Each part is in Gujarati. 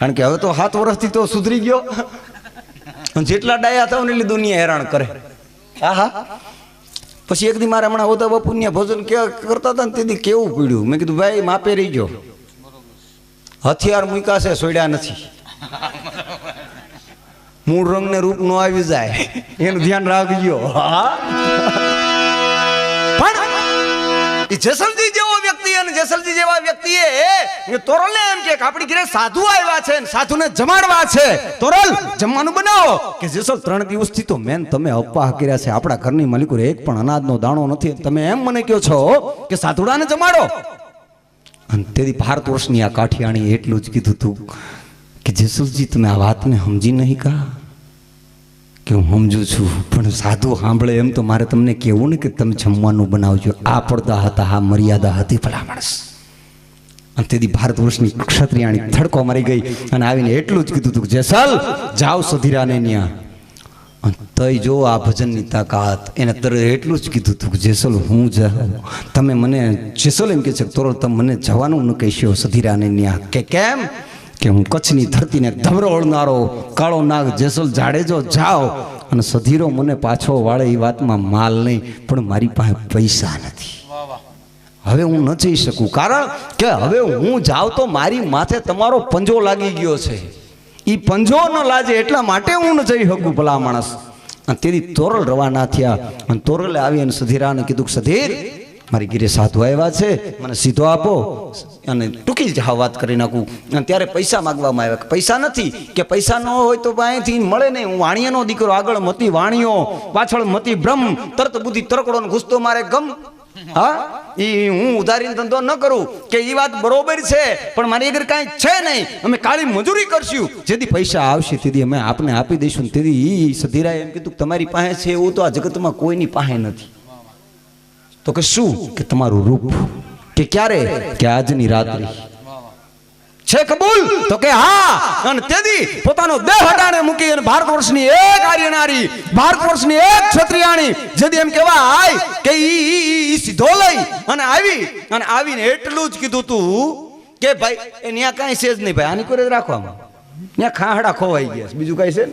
કારણ કે હવે તો સાત વર્ષથી તો સુધરી ગયો. જેટલા ડાયા થાવ એટલી દુનિયા હેરાન કરે. હા પછી એક દી મારે હમણાં હોતા બાપુ ભોજન ક્યાં કરતા હતા ને તેથી કેવું પીડ્યું? મેં કીધું, ભાઈ, માપે રહી ગયો. હથિયાર મૂક્યા સોડ્યા નથી. મૂળ રંગ ને રૂપ નો આવી જાય. એનું ધ્યાન રાખજો. પણ ઈ જેસલજી જેવો જેસલજી જેવા વ્યક્તિએ તોરલને એમ કે આપણી ઘરે સાધુ આવ્યા છે ને, સાધુને જમાડવા છે. તોરલ, જમવાનું બનાવો. કે જેસલ ત્રણ દિવસથી તો મેન તમે અપવાહ કર્યા છે. આપણા ઘરની માલિકો એક પણ અનાજનો દાણો નથી. તમે એમ મને કહો છો કે સાધુડાને જમાડો. અને તેથી ભારત વર્ષની આ કાઠિયાણી એટલું જ કીધું તું કે જેસલજી, તમે આ વાતને સમજી નહીં કા? કે હું સમજુ છું, પણ સાધુ સાંભળે એમ તો મારે તમને કહેવું ને કે તમે જમવાનું બનાવજો. આ પડદા હતા, આ મર્યાદા હતી ભલા માણસ. અને તેથી ભારત વર્ષની ક્ષત્રિયાણી થડકો મારી ગઈ અને આવીને એટલું જ કીધું હતું જેસલ, જાઓ સધીરાને ત્યાં અને તઈ જો આ ભજનની તાકાત, એને તરત એટલું જ કીધું હતું જેસલ, હું જાઉં. તમે મને, જેસલ એમ કહે છે તોરો તમે મને જવાનું ન કહેશો સધીરાને ત્યાં કે કેમ? કે હું કચ્છની ધરતીને ધમરોળનારો કાળો નાગ, જેસલ જાડેજો જાઓ અને સધીરો મને પાછો વાળે એ વાતમાં માલ નહીં, પણ મારી પાસે પૈસા નથી. હવે હું ન જઈ શકું. કારણ કે હવે હું જાઉં તો મારી માથે તમારો પંજો લાગી ગયો છે. એ પંજો ન લાજે એટલા માટે હું ન જઈ શકું, ભલા માણસ. અને તેથી તોરલ રવાના થયા. અને તોરલે આવી અને સધીરાને કીધું સધીર મારી ગીરે સાધુ આવ્યા છે, મને સીધો આપો. અને ટૂંકી જ હા વાત કરી નાખું. અને ત્યારે પૈસા માગવામાં આવ્યા પૈસા નથી, કે પૈસા ન હોય તો અહીંથી મળે નહીં. હું વાણિયાનો દીકરો, આગળ મતી વાણિયો, પાછળ મતી બ્રહ્મ, તરત બુદ્ધિ તરકડો ઘૂસતો મારે ગમ. હા? એ હું ઉધારીને ધંધો ન કરું, કે એ વાત બરોબર છે, પણ મારી આગળ કાંઈ છે નહીં. અમે કાળી મજૂરી કરશું. જેથી પૈસા આવશે, તેથી અમે આપને આપી દઈશું. તેથી એ સધીરાએ એમ કીધું તમારી પાસે છે, એવું તો આ જગતમાં કોઈની પાસે નથી. તો કે શું? કે તમારું રૂપ કે ક્યારે? કે આજની રાત્રિ. છે કબૂલ? તો કે હા. અને તેથી પોતાનો દેહ હટાણે મૂકી અને ભારત વર્ષની એક આર્યનારી, ભારત વર્ષની એક ક્ષત્રિયાણી, જેથી એમ કહેવાય કે ઈ, ઈ- સીધો લઈ અને આવી. અને આવીને એટલું જ કીધું તું કે ભાઈ, એ ન્યા કાંઈ છે જ નહીં ભાઈ. આની કોઈ રાખવામાં. ત્યાં ખાહડા ખોવાઈ ગયા બીજું કાંઈ છે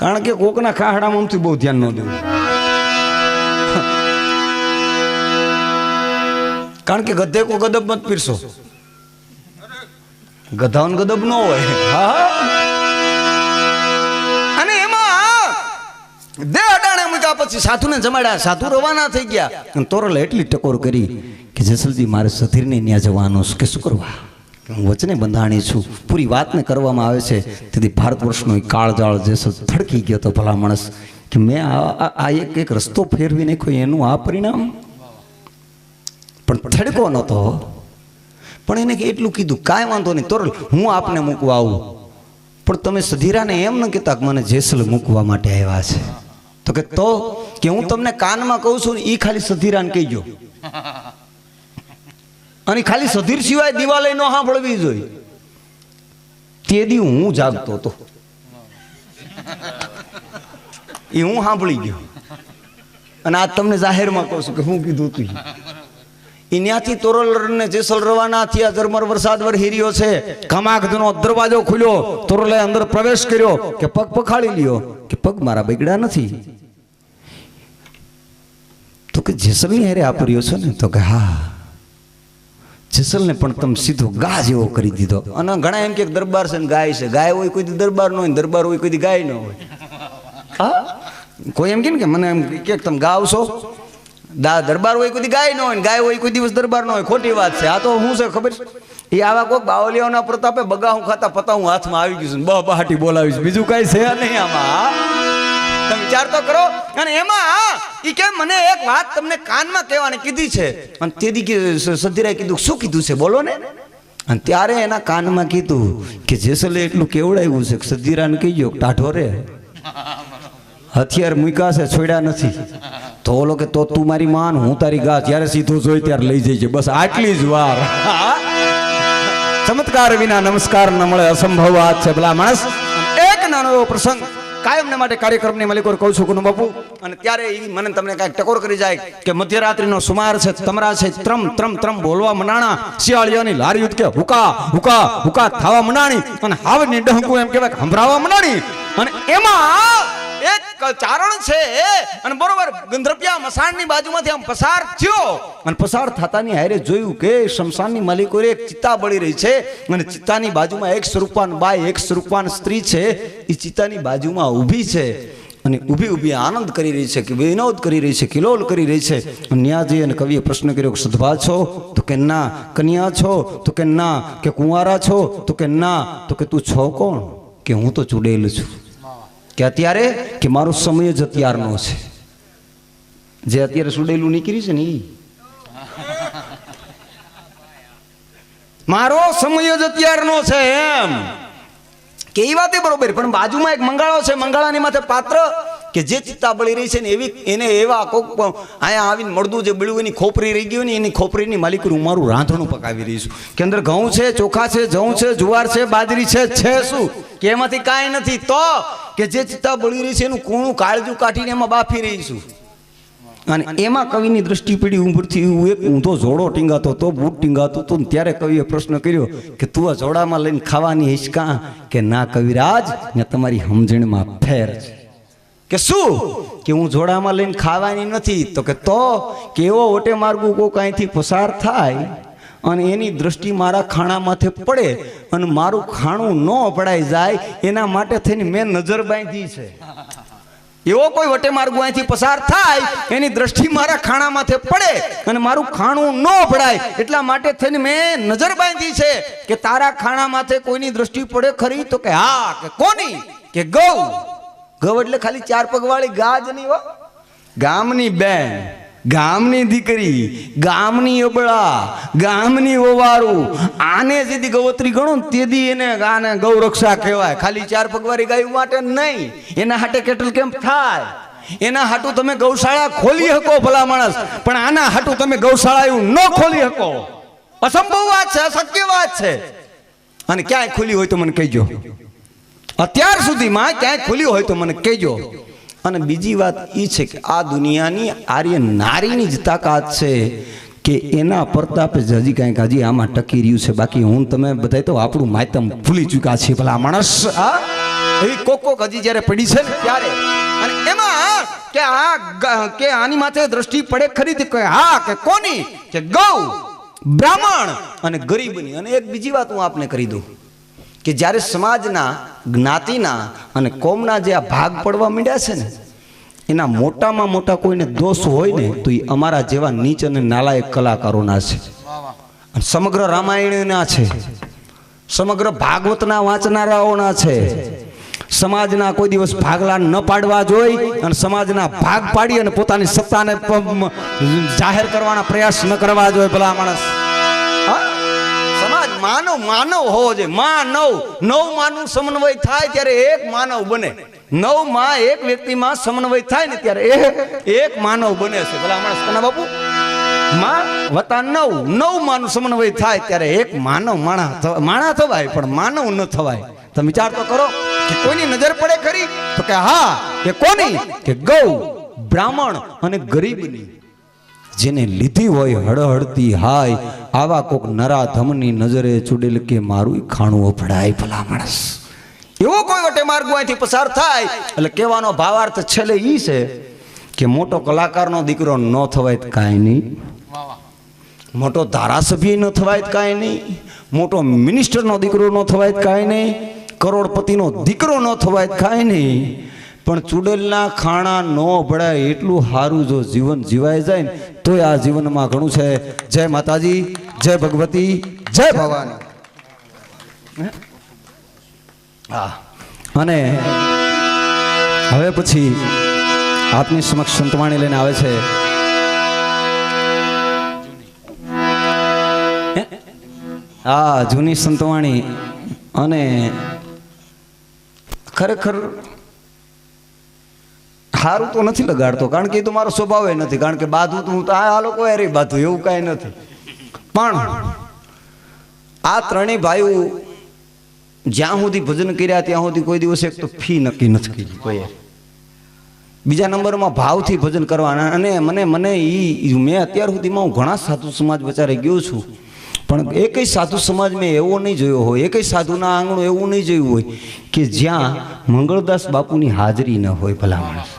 કારણ કે કોકના ખાહડામાં આમથી બહુ ધ્યાન ન દેવું કારણ કે ગધે કો ગદબ મત પીરસો. ગધાવન ગદબ ન હોય. અને એમાં દેહ અડાણે મૂક્યા પછી સાધુને જમાડ્યા. સાધુ રવાના થઈ ગયા. અને તોરલે એટલી ટકોર કરી કે જેસલજી મારે સધીરને ત્યાં જવાનું કે શું કરવા? હું વચને બંધાણી છું. પૂરી વાતને કરવામાં આવે છે. તેથી ભારત વર્ષનો એ કાળજાળ જેસલ થડકી ગયો તો ભલા માણસ. કે મેં આ એક એક રસ્તો ફેરવી નાખ્યો, એનું આ પરિણામ? પણ થડકો નહોતો. પણ એને એટલું કીધું, કાંઈ વાંધો નહીં તોરલ હું આપને મૂકવા આવું. પણ તમે સધીરાને એમ ન કહેતા કે મને જેસલ મૂકવા માટે આવ્યા છે. તો કે તો, કે હું તમને કાનમાં કહું છું એ ખાલી સધીરાને કહેજો. અને ખાલી સધીર સિવાય દિવાલે ન સાંભળવી જોઈએ. તે દી હું જાગતો હતો. એ હું સાંભળી ગયો. અને આ તમને જાહેરમાં કહું છું કે હું કીધું તું. એ ત્યાંથી તોરલ ને જેસલ રવાના થયા, ઝરમર વરસાદ વર હીર્યો છે. કમાકધનો દરવાજો ખુલ્યો તોરલે અંદર પ્રવેશ કર્યો કે પગ પખાડી લ્યો કે પગ મારા બગડ્યા નથી. તો કે જેસલની આપ રહ્યો છો ને, તો કે હા. જેસલને પણ તમે સીધો ગા જેવો કરી દીધો. અને ઘણા એમ કે દરબાર છે ને ગાય છે. ગાય હોય કોઈ દરબાર ન હોય દરબાર હોય કોઈ ગાય ન હોય. હા? કોઈ એમ કે ને કે મને એમ કે તમે ગાવશો? દા દરબાર હોય કોઈ ગાય ન હોય ને ગાય હોય કોઈ દિવસ દરબાર ન હોય. ખોટી વાત છે. આ તો શું છે ખબર એ આવા કોઈ બાવલિયાઓના પ્રતાપે બગાહું ખાતા પતાવું હાથમાં આવી ગયું છે બહ બહાટી બોલાવીશ બીજું કાંઈ છે નહીં આમાં વિચાર તો કરો. અને એમાં ઈ કે મને એક વાત તમને કાનમાં કહેવાની કીધી છે. અને તેથી સધીરાએ કીધું, શું કીધું છે? બોલો ને. અને ત્યારે એના કાનમાં કીધું કે જેસલે એટલું કેવડાવ્યું છે સધીરાને કહીજો ટાઢો રે. હથિયાર મૂક્યા છે, છોડ્યા નથી. તો ઓલો કે, તો તું મારી માન, હું તારી ગા જ્યારે સીધું જોઈ ત્યારે લઈ જઈજે બસ આટલી જ વાર. ચમત્કાર વિના નમસ્કાર ન મળે, અસંભવ વાત છે, ભલા માણસ. એક નાનો એવો પ્રસંગ. કાયમને માટે કાર્યક્રમની માલિકો કહું છું કુનું બાપુ, અને ત્યારે એ મને તમને કાંઈક ટકોર કરી જાય કે મધ્યરાત્રિનો સુમાર છે, તમરા છે, ત્રમ ત્રમ ત્રમ બોલવા મનાણા, શિયાળિયાની લારી કે હુકા હુકા હુકા થાવા મનાણી, અને હાવની ડહકું એમ કહેવાય સંભળાવા મનાણી. અને એમાં એક ચારણ છે અને બરોબર ગંધર્પિયા મસાણની બાજુમાંથી આમ પસાર થયો. અને પસાર થતાની હારે જોયું કે શમશાનની માલિકો એક ચિત્તા બળી રહી છે અને ચિત્તાની બાજુમાં એક સ્વરૂપાન બાય એક સ્વરૂપાન સ્ત્રી છે. એ ચિત્તાની બાજુમાં ઊભી છે અને ઊભી ઊભી આનંદ કરી રહી છે કે વિનોદ કરી રહી છે કિલોલ કરી રહી છે. અને ન્યા જઈ અને કવિએ પ્રશ્ન કર્યો કે સદભા છો? તો કે ના. કન્યા છો? તો કે ના. કે કુંવારા છો? તો કે ના. તો કે તું છો કોણ? કે હું તો ચૂડેલ છું. કે અત્યારે કે મારો સમય જ અત્યારનો છે. જે અત્યારે સુડેલું નીકળી છે ને એ મારો સમય જ અત્યારનો છે એમ. કે એ વાતે બરોબર, પણ બાજુમાં એક મંગાળો છે, મંગાળાની માથે પાત્ર કે જે ચિત્તા બળી રહી છે ને એવી, એને એવા કોક અહીંયા આવીને મળદું જે બળ્યું એની ખોપરી રહી ગયું ને એની ખોપરીની માલિક હું મારું રાંધણું પકાવી રહી છું. કે અંદર ઘઉં છે, ચોખા છે, જઉં છે, જુવાર છે, બાજરી છે છે શું? કે એમાંથી કાંઈ નથી તો કે જે ચિત્તા બળી રહી છે એનું કૂણું કાળજું કાઢીને એમાં બાફી રહી છું. અને એમાં કવિની દ્રષ્ટિ પીડી ઉંમરથી હું એક ઊંધો જોડો ટીંગાતો તો બૂટ ટીંગાતો તો ને ત્યારે કવિએ પ્રશ્ન કર્યો કે તું આ જોડામાં લઈને ખાવાની હિંચકા કે? ના કવિરાજ, ને તમારી સમજણમાં ફેર છે. કે શું? કે હું જોડામાં લઈને ખાવાની નથી, તો કે તો, કે એવો ઓટે માર્ગું કોક અહીંથી પસાર થાય? અને એની દ્રષ્ટિ મારા ખાણા માથે પડે અને મારું ખાણું ન અપડાઈ જાય, એના માટે થઈને મેં નજર બાંધી છે. એવો કોઈ વટે માર્ગો અહીંથી પસાર થાય, એની દ્રષ્ટિ મારા ખાણા માથે પડે અને મારું ખાણું ન પડાય એટલા માટે થઈને મેં નજર બાંધી છે કે તારા ખાણા માથે કોઈની દ્રષ્ટિ પડે ખરી? તો કે હા, કે કોની? કે ગૌ. ગૌ એટલે ખાલી ચાર પગવાળી ગા જ નહીં ગામની બેન. ગામની દીકરી, ગામની અબળા, ગામની ઓવારું આને જેથી ગવત્રી ગણો ને તેથી એને આને ગૌરક્ષા કહેવાય. ખાલી ચાર પગવારી ગાયું માટે નહીં, એના હાટે કેટલ કેમ થાય? એના હાટું તમે ગૌશાળા ખોલી શકો ભલા માણસ, પણ આના હાટું તમે ગૌશાળા એવું ન ખોલી શકો. અસંભવ વાત છે અશક્ય વાત છે. અને ક્યાંય ખુલી હોય તો મને કહેજો. અત્યાર સુધીમાં ક્યાંય ખુલી હોય તો મને કહેજો. અને બીજી વાત એ છે કે આ દુનિયાની આર્ય નારીની જ તાકાત છે કે એના પ્રતાપે જ હજી કાંઈક હજી આમાં ટકી રહ્યું છે. બાકી હું તમે બધા તો આપણું માયતમ ભૂલી ચૂક્યા છીએ ભલા માણસ આ એવી કોક કોક હજી જ્યારે પડી છે ને ત્યારે. અને એમાં કે આ કે આની માથે દ્રષ્ટિ પડે ખરીદી કે હા કે કોની? કે ગૌ, બ્રાહ્મણ અને ગરીબની. અને એક બીજી વાત હું આપને કરી દઉં કે જ્યારે સમાજના જ્ઞાતિના અને કોમના જે આ ભાગ પડવા માંડ્યા છે ને, એના મોટામાં મોટા કોઈને દોષ હોય ને, તો એ અમારા જેવા નીચ અને નાલાયક કલાકારોના છે. સમગ્ર રામાયણના છે. સમગ્ર ભાગવતના વાંચનારાઓના છે. સમાજના કોઈ દિવસ ભાગલા ન પાડવા જોઈ અને સમાજના ભાગ પાડી અને પોતાની સત્તાને જાહેર કરવાના પ્રયાસ ન કરવા જોઈએ ભલા માણસ. માનવ માનવ હોવો જોઈએ. માનવ નવ માનવ સમન્વય થાય ત્યારે એક માનવ બને. નવમાં એક વ્યક્તિમાં સમન્વય થાય ને ત્યારે એક માનવ બને છે. ભલા માણસ કના બાપુ? માં વતા નવ નવ માનું સમન્વય થાય ત્યારે એક માનવ માણા માણા થવાય, પણ માનવ ન થવાય. તમે વિચાર તો કરો કે કોઈની નજર પડે ખરી? તો કે હા, કે કોની? કે ગૌ, બ્રાહ્મણ અને ગરીબની. જેને લીધી હોય હળહળતી હાય, આવા કોક નરાધમની નજરે ચૂડેલ કે મારું ખાણું અફડાય ભલા માણસ. એવો કોઈ વટે માર્ગ અહીંથી પસાર થાય? એટલે કહેવાનો ભાવાર્થ છેલ્લે એ છે કે મોટો કલાકારનો દીકરો ન થવાય કાંઈ નહીં. મોટો ધારાસભ્ય ન થવાય કાંઈ નહીં. મોટો મિનિસ્ટરનો દીકરો ન થવાય કાંઈ નહીં. કરોડપતિનો દીકરો ન થવાય કાંઈ નહીં. પણ ચૂડેલના ખાણા ન ભળાય એટલું સારું જો જીવન જીવાય જાય ને, તોય આ જીવનમાં ઘણું છે. જય માતાજી, જય ભગવતી, જય ભવાની. હા. અને હવે પછી આપની સમક્ષ સંતવાણી લઈને આવે છે. હા, જૂની સંતવાણી. અને ખરેખર સારું તો નથી લગાડતો, કારણ કે એ તો મારો સ્વભાવ નથી, કારણ કે બાધું તો હું તો આ લોકો એ બાધું, એવું કાંઈ નથી. પણ આ ત્રણેય ભાઈઓ જ્યાં સુધી ભજન કર્યા ત્યાં સુધી કોઈ દિવસ એક તો ફી નક્કી નથી કરી કોઈ. બીજા નંબરમાં ભાવથી ભજન કરવાના, અને મને મને એ મેં અત્યાર સુધીમાં હું ઘણા સાધુ સમાજ વચારે ગયો છું. પણ એકય સાધુ સમાજ મેં એવો નહીં જોયો હોય, એકય સાધુના આંગણું એવું નહીં જોયું હોય કે જ્યાં મંગળદાસ બાપુની હાજરી ન હોય ભલા માણસ.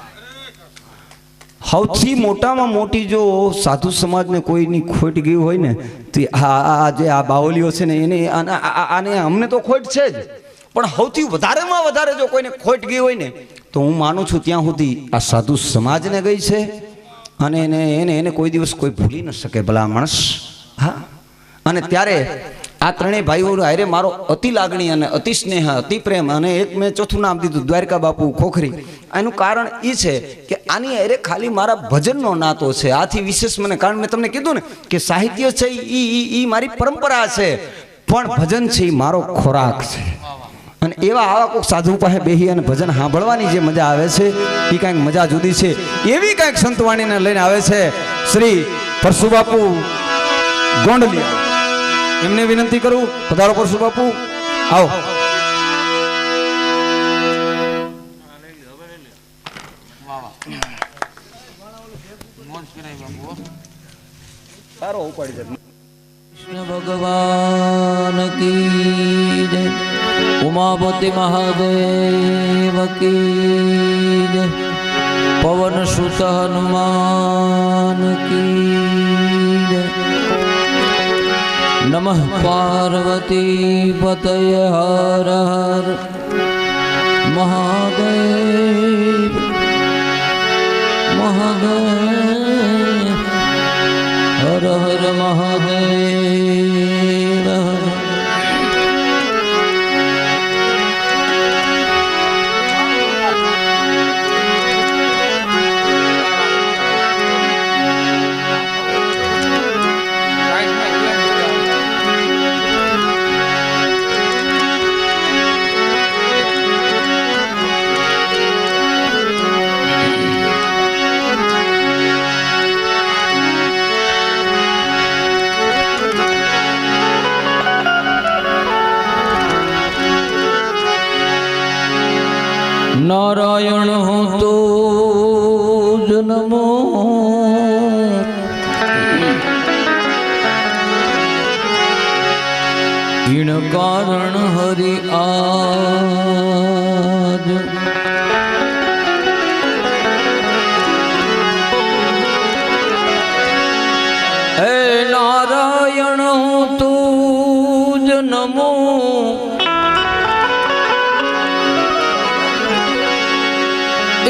સૌથી મોટામાં મોટી જો સાધુ સમાજને કોઈની ખોટ ગઈ હોય ને, તો આ જે આ બાવલીઓ છે ને, એને આને અમને તો ખોટ છે જ. પણ સૌથી વધારેમાં વધારે જો કોઈને ખોટ ગઈ હોય ને, તો હું માનું છું ત્યાં સુધી આ સાધુ સમાજને ગઈ છે અને એને એને એને કોઈ દિવસ કોઈ ભૂલી ન શકે ભલા માણસ. હા? અને ત્યારે આ ત્રણેય ભાઈઓ હારે મારો અતિ લાગણી અને અતિ સ્નેહ, અતિ પ્રેમ અને એક મેં ચોથું નામ દીધું, દ્વારકા બાપુ ખોખરી. એનું કારણ એ છે કે આની અરે ખાલી મારા ભજનનો નાતો છે. આથી વિશેષ મને કારણ મેં તમને કીધું ને કે સાહિત્ય છે એ એ મારી પરંપરા છે. પણ ભજન છે એ મારો ખોરાક છે. અને એવા આવા કોઈક સાધુ પાસે બેહી અને ભજન સાંભળવાની જે મજા આવે છે એ કાંઈક મજા જુદી છે. એવી કાંઈક સંતવાણીને લઈને આવે છે શ્રી પરશુબાપુ ગોંડલિયા. એમને વિનંતી કરું, પધારો પરશુબાપુ. આવો. સારો ઉપાડી દે કૃષ્ણ ભગવાન કી જય. ઉમાપતિ મહાદેવ કી જય. પવન સુત હનુમાન કી જય. નમઃ પાર્વતી પતય હર હર. મહાદેવ. મહાદેવ. હર હર મહાદેવ ઈણ કારણ હરિ આજ. હે નારાયણ હું તું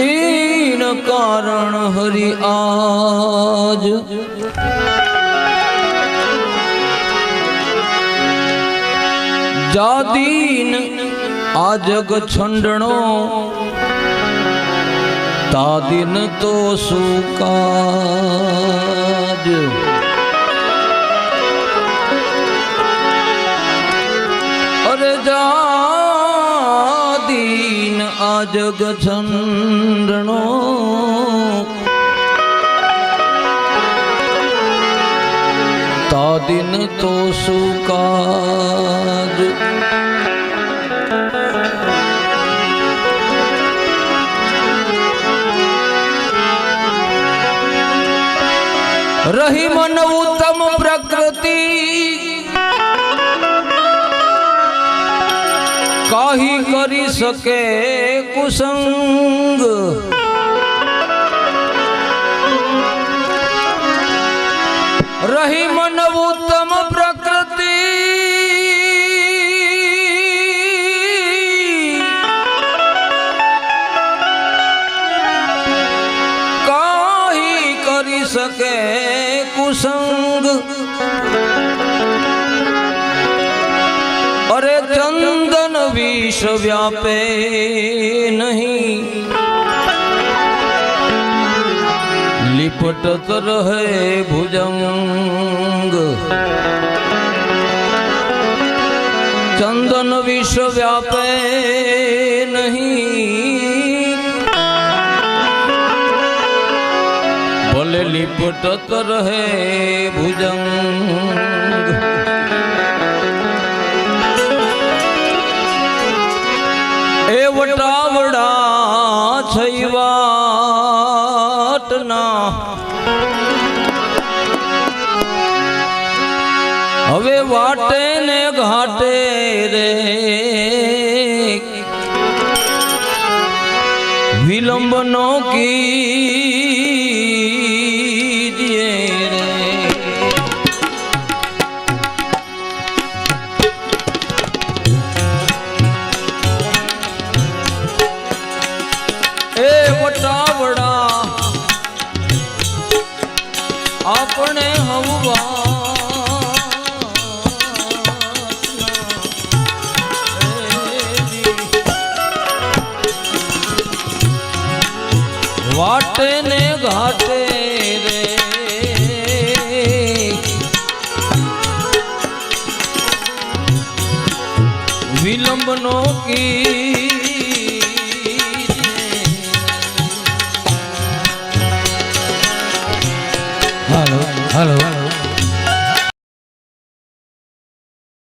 એન કારણ હરિ આજ. જાદીન આ જગ છંડણો તાદીન તો સુકાજ અરે જાદીન આ જગ છંડણો તાદીન તો સુકાજ રહી મન ઉત્તમ પ્રકૃતિ કાહી કરી શકે કુસંગ કુસંગ અરે ચંદન વિષ વ્યાપે નહીં। લિપટત રહે ભુજંગ। ચંદન વિષ વ્યાપે નહીં। લિપટત રહે ભુજંગ એ વટાવડા છૈવાટના હવે વાટે ને ઘાટે રે વિલંબ નો કી વાટે ને ઘાટે રે. વિલંબ નો કી